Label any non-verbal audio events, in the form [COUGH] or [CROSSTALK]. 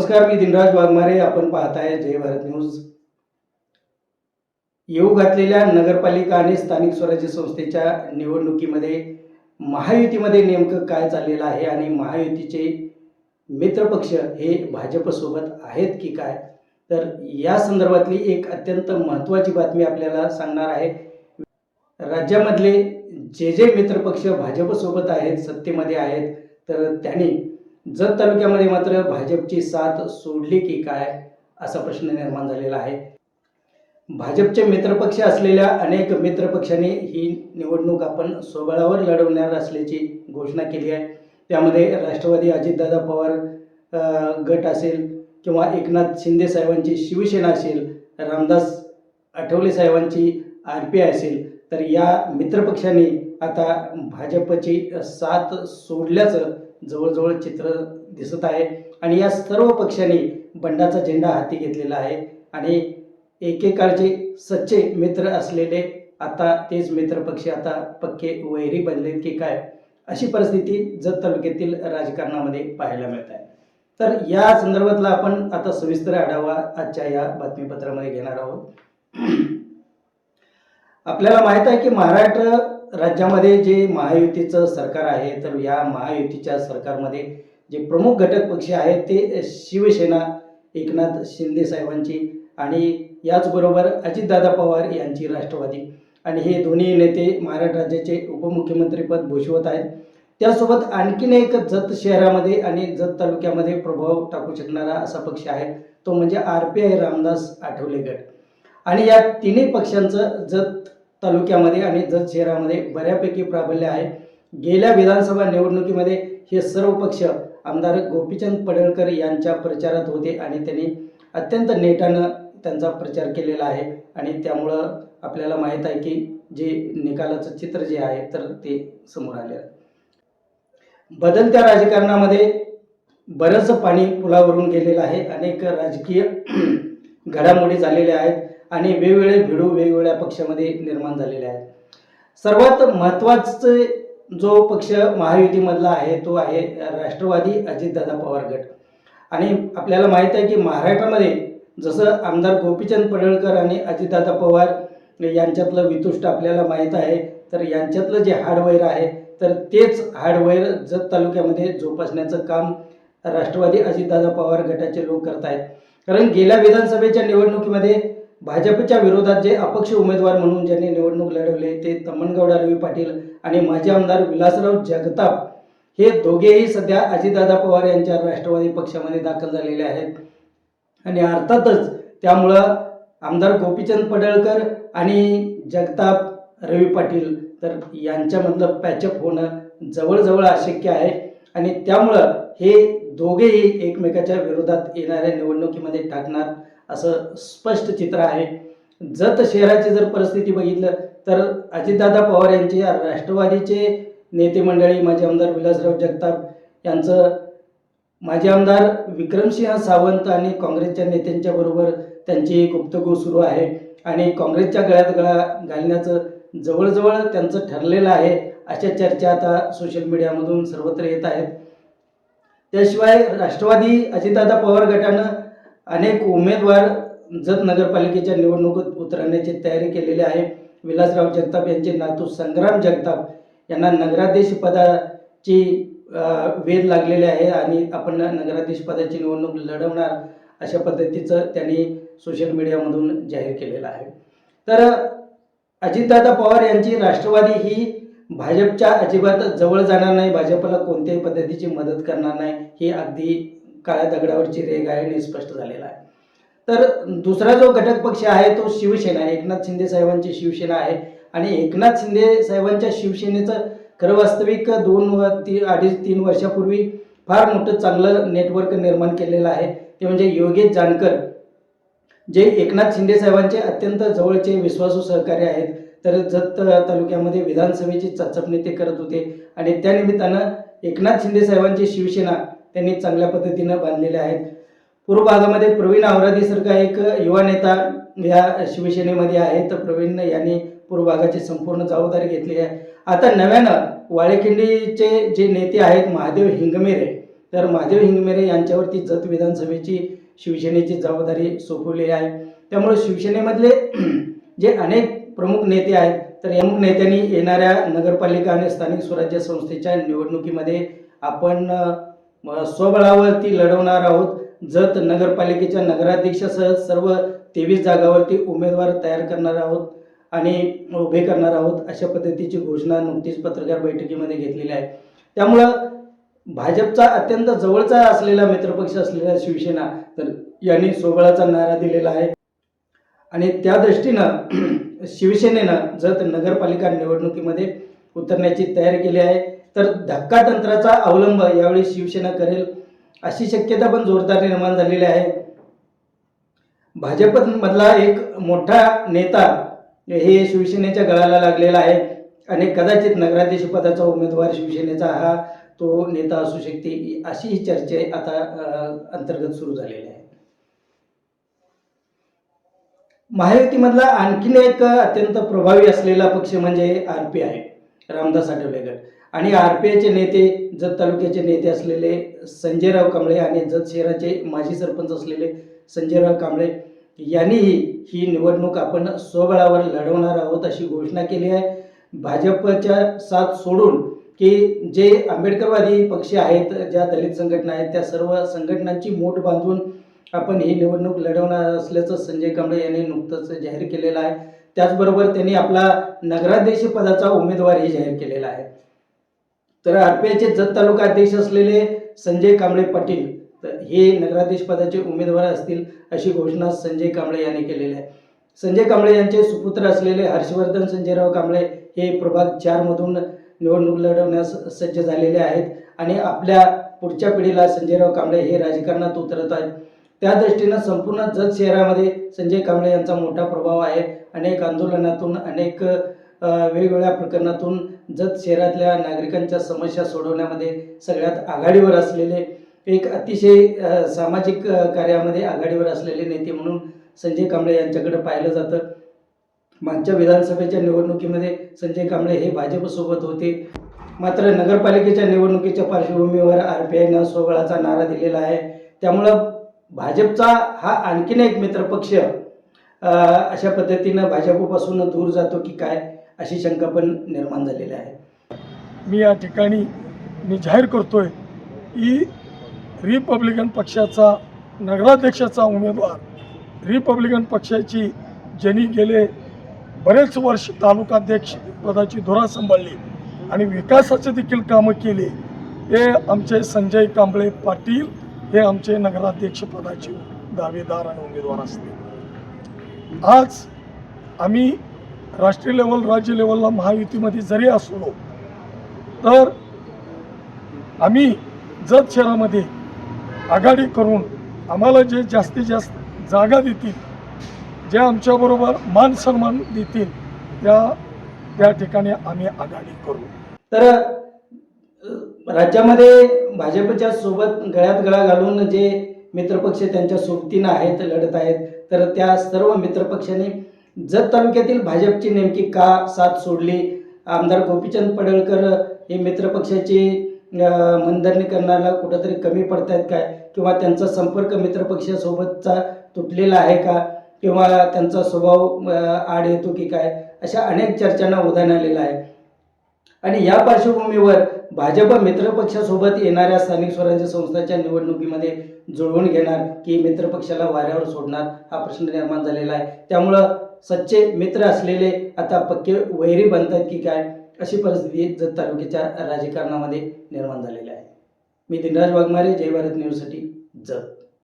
नमस्कार मी दिनराज वाघमारे. आपण पाहताय जय भारत न्यूज. येऊ घातलेल्या नगरपालिका आणि स्थानिक स्वराज्य संस्थेच्या निवडणुकीमध्ये महायुतीमध्ये नेमकं काय चाललेलं आहे आणि महायुतीचे मित्रपक्ष हे भाजपसोबत आहेत की काय? तर या संदर्भातली एक अत्यंत महत्त्वाची बातमी आपल्याला सांगणार आहे. राज्यामधले जे जे मित्रपक्ष भाजपसोबत आहेत सत्तेमध्ये आहेत तर त्यांनी जत तालुक्यामध्ये मात्र भाजपची साथ सोडली की काय असा प्रश्न निर्माण झालेला आहे. भाजपचे मित्रपक्ष असलेल्या अनेक मित्रपक्षांनी ही निवडणूक आपण सोबळावर लढवणार असल्याची घोषणा केली आहे. त्यामध्ये राष्ट्रवादी अजितदादा पवार गट असेल किंवा एकनाथ शिंदे साहेबांची शिवसेना असेल रामदास आठवले साहेबांची आर पी आय असेल तर या मित्रपक्षांनी आता भाजपची साथ सोडल्याचं जवळजवळ चित्र दिसत आहे. आणि या सर्व पक्षांनी बंडाचा झेंडा हाती घेतलेला आहे. आणि एकेकाळचे सच्चे मित्र असलेले आता तेच मित्रपक्ष आता पक्के वैरी बनलेत की काय? अशी परिस्थिती जत तालुक्यातील राजकारणामध्ये पाहायला मिळत आहे. तर या संदर्भातला आपण आता सविस्तर आढावा आजच्या या बातमीपत्रामध्ये घेणार आहोत. [CLEARS THROAT] आपल्याला माहीत आहे की महाराष्ट्र राज्यामध्ये जे महायुतीचं सरकार आहे तर या महायुतीच्या सरकारमध्ये जे प्रमुख घटक पक्ष आहेत ते शिवसेना एकनाथ शिंदे साहेबांची आणि याचबरोबर अजितदादा पवार यांची राष्ट्रवादी. आणि हे दोन्ही नेते महाराष्ट्र राज्याचे उपमुख्यमंत्रीपद भूषवत आहेत. त्यासोबत आणखीन एक जत शहरामध्ये आणि जत तालुक्यामध्ये प्रभाव टाकू शकणारा असा पक्ष आहे तो म्हणजे R P I Ramdas Athawale गट आणि या तिन्ही पक्षांचं जत तालुक्यामध्ये आणि जत शहरामध्ये बऱ्यापैकी प्राबल्य आहे. गेल्या विधानसभा निवडणुकीमध्ये हे सर्व पक्ष आमदार गोपीचंद पडळकर यांच्या प्रचारात होते आणि त्यांनी अत्यंत नेटानं त्यांचा प्रचार केलेला आहे. आणि त्यामुळं आपल्याला माहीत आहे की जे निकालाचं चित्र जे आहे तर ते समोर आले आहे. बदलत्या राजकारणामध्ये बरंच पाणी पुलावरून गेलेलं आहे. अनेक राजकीय [CLEARS THROAT] घडामोडी झालेल्या आहेत. आणि वेगवेगळे भिडू वेगवेगळ्या पक्षामध्ये निर्माण झालेले आहेत. सर्वात महत्त्वाचे जो पक्ष महायुतीमधला आहे तो आहे राष्ट्रवादी अजितदादा पवार गट. आणि आपल्याला माहीत आहे की महाराष्ट्रामध्ये जसं आमदार गोपीचंद पडळकर आणि अजितदादा पवार यांच्यातलं वितुष्ट आपल्याला माहीत आहे तर यांच्यातलं जे हार्डवेअर आहे तर तेच हार्डवेअर जत तालुक्यामध्ये जोपासण्याचं काम राष्ट्रवादी अजितदादा पवार गटाचे लोक करत आहेत कारण गेल्या विधानसभेच्या निवडणुकीमध्ये भाजपच्या विरोधात जे अपक्ष उमेदवार म्हणून ज्यांनी निवडणूक लढवले ते तमनगौडा रवी पाटील आणि माजी आमदार विलासराव जगताप हे दोघेही सध्या अजितदादा पवार यांच्या राष्ट्रवादी पक्षामध्ये दाखल झालेले आहेत. आणि अर्थातच त्यामुळं आमदार गोपीचंद पडळकर आणि जगताप रवी पाटील तर यांच्यामधलं पॅचअप होणं जवळजवळ अशक्य आहे. आणि त्यामुळं हे दोघेही एकमेकाच्या विरोधात येणाऱ्या निवडणुकीमध्ये टाकणार असं स्पष्ट चित्र आहे. जत शहराची जर परिस्थिती बघितलं तर अजितदादा पवार यांची राष्ट्रवादीचे नेते मंडळी माजी आमदार विलासराव जगताप यांचं माजी आमदार विक्रमसिंह सावंत आणि काँग्रेसच्या नेत्यांच्या बरोबर त्यांची गुप्तगू सुरू आहे. आणि काँग्रेसच्या गळ्यात गळा घालण्याचं जवळजवळ त्यांचं ठरलेलं आहे अशा चर्चा आता सोशल मीडियामधून सर्वत्र येत आहेत. त्याशिवाय राष्ट्रवादी अजितदादा पवार गटानं अनेक उमेदवार जत नगरपालिकेच्या निवडणुकीत उतरण्याची तयारी केलेली आहे. विलासराव जगताप यांचे नातू संग्राम जगताप यांना नगराध्यक्ष पदाची वेध लागलेली आहे आणि आपण नगराध्यक्ष पदाची निवडणूक लढवणार अशा पद्धतीचं त्यांनी सोशल मीडियामधून जाहीर केलेलं आहे. तर अजितदादा पवार यांची राष्ट्रवादी ही भाजपच्या अजिबात जवळ जाणार नाही. भाजपला कोणत्याही पद्धतीची मदत करणार नाही. ही अगदी काळ्या दगडावरची रेग आहे आणि स्पष्ट झालेला आहे. तर दुसरा जो घटक पक्ष आहे तो शिवसेना आहे. एकनाथ शिंदे साहेबांची शिवसेना आहे. आणि एकनाथ शिंदे साहेबांच्या शिवसेनेचं खरं वास्तविक दोन व ती अडीच तीन वर्षापूर्वी फार मोठं चांगलं नेटवर्क निर्माण केलेलं आहे. ते म्हणजे योगेश जानकर जे एकनाथ शिंदे साहेबांचे अत्यंत जवळचे विश्वासू सहकारी आहेत. तर जत तालुक्यामध्ये विधानसभेची चाचपणी ते करत होते. आणि त्यानिमित्तानं एकनाथ शिंदे साहेबांची शिवसेना त्यांनी चांगल्या पद्धतीनं बांधलेल्या आहेत. पूर्व भागामध्ये प्रवीण आवरादीसारखा एक युवा नेता या शिवसेनेमध्ये आहे. तर प्रवीण यांनी पूर्व भागाची संपूर्ण जबाबदारी घेतली आहे. आता नव्यानं वाळेखिंडीचे जे नेते आहेत महादेव हिंगमेरे. तर महादेव हिंगमेरे यांच्यावरती जत विधानसभेची शिवसेनेची जबाबदारी सोपवलेली आहे. त्यामुळे शिवसेनेमधले जे अनेक प्रमुख नेते आहेत तर या प्रमुख नेत्यांनी येणाऱ्या नगरपालिका आणि स्थानिक स्वराज्य संस्थेच्या निवडणुकीमध्ये आपण स्वबळावरती लढवणार आहोत. जत नगरपालिकेच्या नगराध्यक्षासह सर्व तेवीस जागावरती उमेदवार तयार करणार आहोत आणि उभे करणार आहोत अशा पद्धतीची घोषणा नुकतीच पत्रकार बैठकीमध्ये घेतलेली आहे. त्यामुळं भाजपचा अत्यंत जवळचा असलेला मित्रपक्ष असलेला शिवसेना तर यांनी सोबळाचा नारा दिलेला आहे. आणि त्या दृष्टीनं [CLEARS THROAT] शिवसेनेनं जत नगरपालिका निवडणुकीमध्ये उतरण्याची तयारी केली आहे. तर धक्का तंत्राचा अवलंब यावेळी शिवसेना करेल अशी शक्यता पण जोरदार निर्माण झालेली आहे. भाजपमधला एक मोठा नेता हे शिवसेनेच्या गळाला लागलेला आहे आणि कदाचित नगराध्यक्ष पदाचा उमेदवार शिवसेनेचा हा तो नेता असू शकते अशी ही चर्चा आता अंतर्गत सुरू झालेली आहे. महायुतीमधला आणखीन एक अत्यंत प्रभावी असलेला पक्ष म्हणजे R P I Ramdas Athawale गट आणि आर पी आयचे नेते जत तालुक्याचे नेते असलेले संजयराव कांबळे आणि जत शहराचे माजी सरपंच असलेले संजयराव कांबळे यांनीही ही निवडणूक आपण स्वबळावर लढवणार आहोत अशी घोषणा केली आहे. भाजपच्या साथ सोडून की जे आंबेडकरवादी पक्ष आहेत ज्या दलित संघटना आहेत त्या सर्व संघटनांची मोठ बांधून आपण ही निवडणूक लढवणार असल्याचं संजय कांबळे यांनी नुकतंच जाहीर केलेलं आहे. त्याचबरोबर त्यांनी आपला नगराध्यक्ष पदाचा उमेदवारही जाहीर केलेला आहे. तर आरपीआयचे जत तालुका अध्यक्ष असलेले संजय कांबळे पाटील तर हे नगराध्यक्ष पदाचे उमेदवार असतील अशी घोषणा संजय कांबळे यांनी केलेली आहे. संजय कांबळे यांचे सुपुत्र असलेले हर्षवर्धन संजयराव कांबळे हे प्रभाग चारमधून निवडणूक लढवण्यास सज्ज झालेले आहेत आणि आपल्या पुढच्या पिढीला संजयराव कांबळे हे राजकारणात उतरत आहेत. त्या दृष्टीनं संपूर्ण जत शहरामध्ये संजय कांबळे यांचा मोठा प्रभाव आहे. अनेक आंदोलनातून अनेक वेगवेगळ्या प्रकरणातून जत शहरातल्या नागरिकांच्या समस्या सोडवण्यामध्ये सगळ्यात आघाडीवर असलेले एक अतिशय सामाजिक कार्यामध्ये आघाडीवर असलेले नेते म्हणून संजय कांबळे यांच्याकडे पाहिलं जातं. मागच्या विधानसभेच्या निवडणुकीमध्ये संजय कांबळे हे भाजपसोबत होते. मात्र नगरपालिकेच्या निवडणुकीच्या पार्श्वभूमीवर आर पी आयनं स्वबळाचा नारा दिलेला आहे. त्यामुळं भाजपचा हा आणखीन एक मित्रपक्ष अशा पद्धतीनं भाजपपासून दूर जातो की काय? अशी शंका पण निर्माण झालेली आहे. मी या ठिकाणी मी जाहीर करतोय की रिपब्लिकन पक्षाचा नगराध्यक्षाचा उमेदवार रिपब्लिकन पक्षाची ज्यांनी गेले बरेच वर्ष तालुकाध्यक्ष पदाची धुरा सांभाळली आणि विकासाचे देखील कामं केली हे आमचे संजय कांबळे पाटील हे आमचे नगराध्यक्ष पदाचे दावेदार आणि उमेदवार असतील. आज आम्ही राष्ट्रीय लेवल राज्य लेवलला महायुतीमध्ये जरी असलो तर आम्ही जत शहरामध्ये आघाडी करून आम्हाला जे जास्तीत जास्त जागा देतील जे आमच्याबरोबर मान सन्मान देतील त्या त्या ठिकाणी आम्ही आघाडी करू. तर राज्यामध्ये भाजपच्या सोबत गळ्यात गळा घालून जे मित्रपक्ष त्यांच्या सोबतीनं आहेत लढत आहेत तर त्या सर्व मित्रपक्षांनी जत तालुक्यातील भाजपची नेमकी का साथ सोडली? आमदार गोपीचंद पडळकर हे मित्रपक्षाची अ, मनधरणी करण्याला कुठंतरी कमी पडतायत काय? किंवा त्यांचा संपर्क मित्रपक्षासोबतचा तुटलेला आहे का? किंवा त्यांचा स्वभाव आड येतो की काय? अशा अनेक चर्चांना उधाण आलेलं आहे. आणि या पार्श्वभूमीवर भाजप मित्रपक्षासोबत येणाऱ्या स्थानिक स्वराज्य संस्थांच्या निवडणुकीमध्ये जुळवून घेणार की मित्रपक्षाला वाऱ्यावर सोडणार हा प्रश्न निर्माण झालेला आहे. त्यामुळं सच्चे मित्र असलेले आता पक्के वैरी बनतात की काय अशी परिस्थिती जत तालुक्याच्या राजकारणामध्ये निर्माण झालेली आहे. मी दिनराज वाघमारे जय भारत न्यूजसाठी जत.